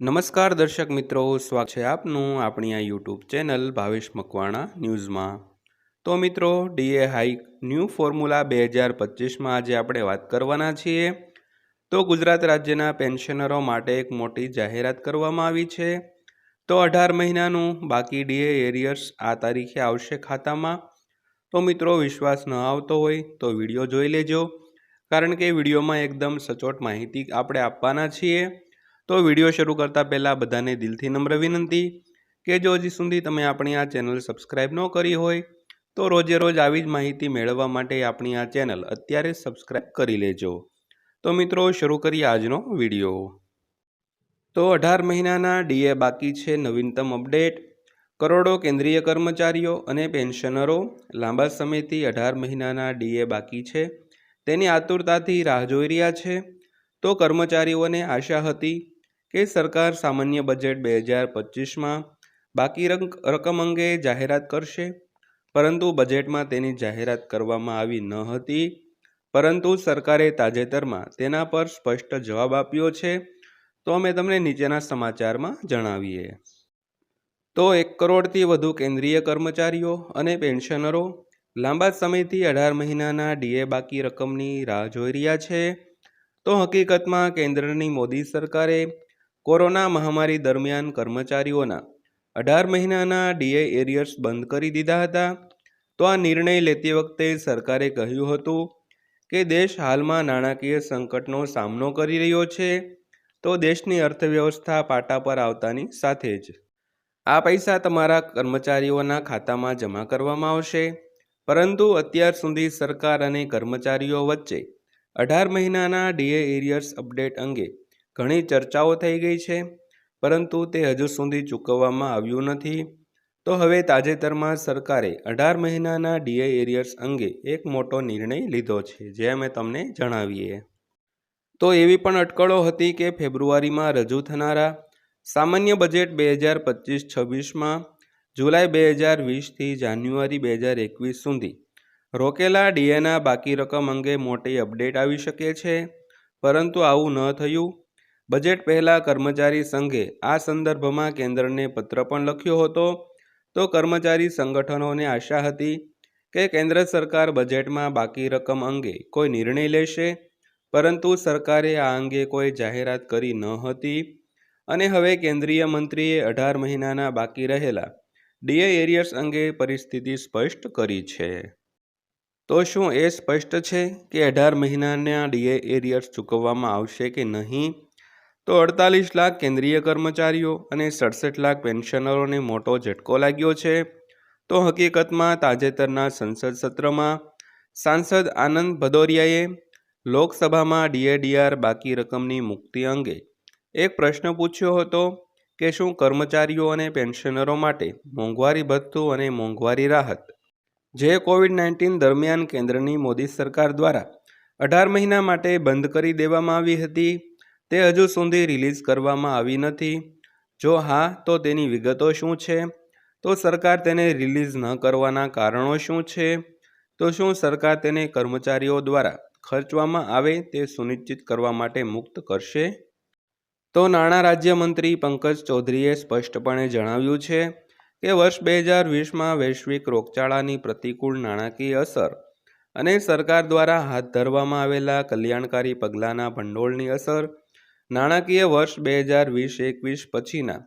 નમસ્કાર દર્શક મિત્રો, સ્વાગત છે આપનું આપણી આ યુટ્યુબ ચેનલ ભાવેશ મકવાણા ન્યૂઝમાં. તો મિત્રો, ડીએ હાઈક ન્યૂ ફોર્મ્યુલા બે હજાર પચીસમાં આજે આપણે વાત કરવાના છીએ. તો ગુજરાત રાજ્યના પેન્શનરો માટે એક મોટી જાહેરાત કરવામાં આવી છે. તો અઢાર મહિનાનું બાકી ડીએ એરિયર્સ આ તારીખે આવશે ખાતામાં. તો મિત્રો, વિશ્વાસ ન આવતો હોય તો વીડિયો જોઈ લેજો. કારણ કે વિડીયોમાં એકદમ સચોટ માહિતી આપણે આપવાના છીએ. તો વીડિયો શરૂ કરતાં પહેલાં બધાને દિલથી નમ્ર વિનંતી કે જો હજી સુધી તમે આપણી આ ચેનલ સબસ્ક્રાઈબ ન કરી હોય, તો રોજે રોજ આવી જ માહિતી મેળવવા માટે આપણી આ ચેનલ અત્યારે સબસ્ક્રાઈબ કરી લેજો. તો મિત્રો, શરૂ કરીએ આજનો વીડિયો. તો અઢાર મહિનાના ડીએ બાકી છે નવીનતમ અપડેટ. કરોડો કેન્દ્રીય કર્મચારીઓ અને પેન્શનરો લાંબા સમયથી અઢાર મહિનાના ડીએ બાકી છે. તેની આતુરતાથી રાહ જોઈ રહ્યા છે. તો કર્મચારીઓને આશા હતી કે સરકાર સામાન્ય બજેટ બે હજાર પચીસમાં બાકી રંક, રકમ અંગે જાહેરાત કરશે? પરંતુ બજેટમાં તેની જાહેરાત કરવામાં આવી ન હતી. પરંતુ સરકારે તાજેતરમાં તેના પર સ્પષ્ટ જવાબ આપ્યો છે. તો અમે તમને નીચેના સમાચારમાં જણાવીએ. તો એક કરોડથી વધુ કેન્દ્રીય કર્મચારીઓ અને પેન્શનરો લાંબા સમયથી અઢાર મહિનાના ડીએ બાકી રકમની રાહ જોઈ રહ્યા છે. તો હકીકતમાં કેન્દ્રની મોદી સરકારે કોરોના મહામારી દરમિયાન કર્મચારીઓના અઢાર મહિનાના ડીએ એરિયર્સ બંધ કરી દીધા હતા. તો આ નિર્ણય લેતી વખતે સરકારે કહ્યું હતું કે દેશ હાલમાં નાણાકીય સંકટનો સામનો કરી રહ્યો છે. તો દેશની અર્થવ્યવસ્થા પાટા પર આવતાની સાથે જ. આ પૈસા તમારા કર્મચારીઓના ખાતામાં જમા કરવામાં આવશે. પરંતુ અત્યાર સુધી સરકાર અને કર્મચારીઓ વચ્ચે અઢાર મહિનાના ડીએ એરિયર્સ અપડેટ અંગે ઘણી ચર્ચાઓ થઈ ગઈ છે, પરંતુ તે હજુ સુધી ચૂકવવામાં આવ્યું નથી. તો હવે તાજેતરમાં સરકારે અઢાર મહિનાના ડીએ એરિયર્સ અંગે એક મોટો નિર્ણય લીધો છે, જે અમે તમને જણાવીએ. તો એવી પણ અટકળો હતી કે ફેબ્રુઆરીમાં રજૂ થનારા સામાન્ય બજેટ બે હજાર પચીસ છવ્વીસમાં જુલાઈ બે હજાર વીસથી જાન્યુઆરી બે હજાર એકવીસ સુધી રોકેલા ડીએના બાકી રકમ અંગે મોટી અપડેટ આવી શકે છે, પરંતુ આવું ન થયું. બજેટ પહેલાં કર્મચારી સંઘે આ સંદર્ભમાં કેન્દ્રને પત્ર પણ લખ્યો હતો. તો કર્મચારી સંગઠનોને આશા હતી કે કેન્દ્ર સરકાર બજેટમાં બાકી રકમ અંગે કોઈ નિર્ણય લેશે, પરંતુ સરકારે આ અંગે કોઈ જાહેરાત કરી ન હતી. અને હવે કેન્દ્રીય મંત્રીએ અઢાર મહિનાના બાકી રહેલા ડીએ એરિયર્સ અંગે પરિસ્થિતિ સ્પષ્ટ કરી છે. તો શું એ સ્પષ્ટ છે કે અઢાર મહિનાના ડીએ એરિયર્સ ચૂકવવામાં આવશે કે નહીં? તો અડતાલીસ લાખ કેન્દ્રીય કર્મચારીઓ અને સડસઠ લાખ પેન્શનરોને મોટો ઝટકો લાગ્યો છે. તો હકીકતમાં તાજેતરના સંસદ સત્રમાં સાંસદ આનંદ ભદૌરિયાએ લોકસભામાં ડીએડીઆર બાકી રકમની મુક્તિ અંગે એક પ્રશ્ન પૂછ્યો હતો કે શું કર્મચારીઓ અને પેન્શનરો માટે મોંઘવારી ભથ્થું અને મોંઘવારી રાહત? જે કોવિડ નાઇન્ટીન દરમિયાન કેન્દ્રની મોદી સરકાર દ્વારા અઢાર મહિના માટે બંધ કરી દેવામાં આવી હતી. તે હજુ સુધી રિલીઝ કરવામાં આવી નથી. જો હા, તો તેની વિગતો શું છે? તો સરકાર તેને રિલીઝ ન કરવાના કારણો શું છે? તો શું સરકાર તેને કર્મચારીઓ દ્વારા ખર્ચવામાં આવે તે સુનિશ્ચિત કરવા માટે મુક્ત કરશે? તો નાણાં રાજ્યમંત્રી પંકજ ચૌધરીએ સ્પષ્ટપણે જણાવ્યું છે કે વર્ષ બે હજાર વીસમાં વૈશ્વિક રોગચાળાની પ્રતિકૂળ નાણાકીય અસર અને સરકાર દ્વારા હાથ ધરવામાં આવેલા કલ્યાણકારી પગલાંના ભંડોળની અસર નાણાકીય વર્ષ બે હજાર વીસ એકવીસ પછીના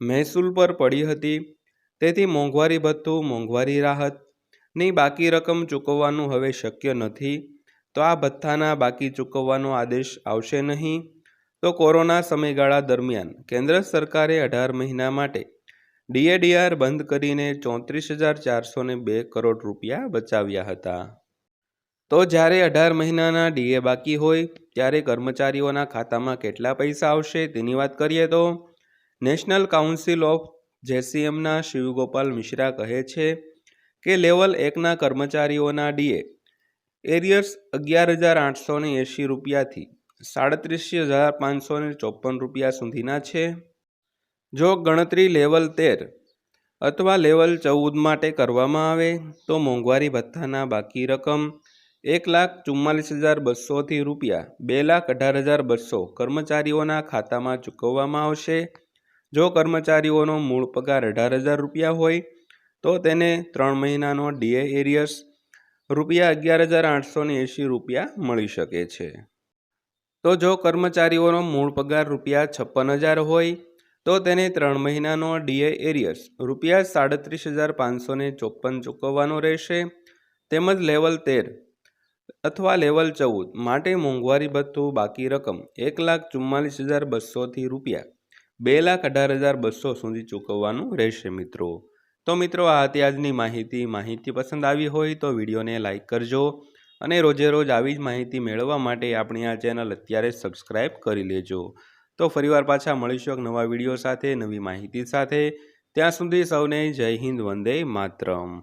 મહેસૂલ પર પડી હતી. તેથી મોંઘવારી ભથ્થું, મોંઘવારી રાહતની બાકી રકમ ચૂકવવાનું હવે શક્ય નથી. તો આ ભથ્થાના બાકી ચૂકવવાનો આદેશ આવશે નહીં. તો કોરોના સમયગાળા દરમિયાન કેન્દ્ર સરકારે અઢાર મહિના માટે ડીએડીઆર બંધ કરીને ચોત્રીસ હજાર ચારસો બે કરોડ રૂપિયા બચાવ્યા હતા. તો જ્યારે અઢાર મહિનાના ડીએ બાકી હોય, ત્યારે કર્મચારીઓના ખાતામાં કેટલા પૈસા આવશે તેની વાત કરીએ તો, નેશનલ કાઉન્સિલ ઓફ જેસીએમના શિવગોપાલ મિશ્રા કહે છે કે લેવલ એકના કર્મચારીઓના ડીએ એરિયર્સ અગિયાર હજાર આઠસો ને એંશી રૂપિયાથી સાડત્રીસ હજાર પાંચસો ને ચોપન રૂપિયા સુધીના છે. જો ગણતરી લેવલ તેર અથવા લેવલ ચૌદ માટે કરવામાં આવે, તો મોંઘવારી ભથ્થાના બાકી રકમ એક લાખ ચુમ્માલીસ હજાર બસોથી રૂપિયા, બે લાખ અઢાર હજાર બસો કર્મચારીઓના ખાતામાં ચૂકવવામાં આવશે. જો કર્મચારીઓનો મૂળ પગાર અઢાર હજાર રૂપિયા હોય, તો તેને ત્રણ મહિનાનો ડીએ એરિયસ રૂપિયા અગિયાર હજાર આઠસો એંશી રૂપિયા મળી શકે છે. તો જો કર્મચારીઓનો મૂળ પગાર રૂપિયા છપ્પન હજાર હોય, તો તેને ત્રણ મહિનાનો ડીએ એરિયસ રૂપિયા સાડત્રીસ હજાર પાંચસો ચોપ્પન ચૂકવવાનો રહેશે. તેમજ લેવલ તેર અથવા લેવલ ચૌદ માટે મોંઘવારી ભથ્થું બાકી રકમ એક લાખ ચુમ્માલીસ હજાર બસોથી રૂપિયા. બે લાખ અઢાર હજાર બસો સુધી ચૂકવવાનું રહેશે મિત્રો. તો મિત્રો, આ હતી આજની માહિતી. માહિતી પસંદ આવી હોય તો વિડીયોને લાઇક કરજો અને રોજે રોજ આવી જ માહિતી મેળવવા માટે આપણી આ ચેનલ અત્યારે જ સબસ્ક્રાઈબ કરી લેજો. તો ફરીવાર પાછા મળીશું એક નવા વીડિયો સાથે, નવી માહિતી સાથે. ત્યાં સુધી સૌને જય હિન્દ, વંદે માતરમ.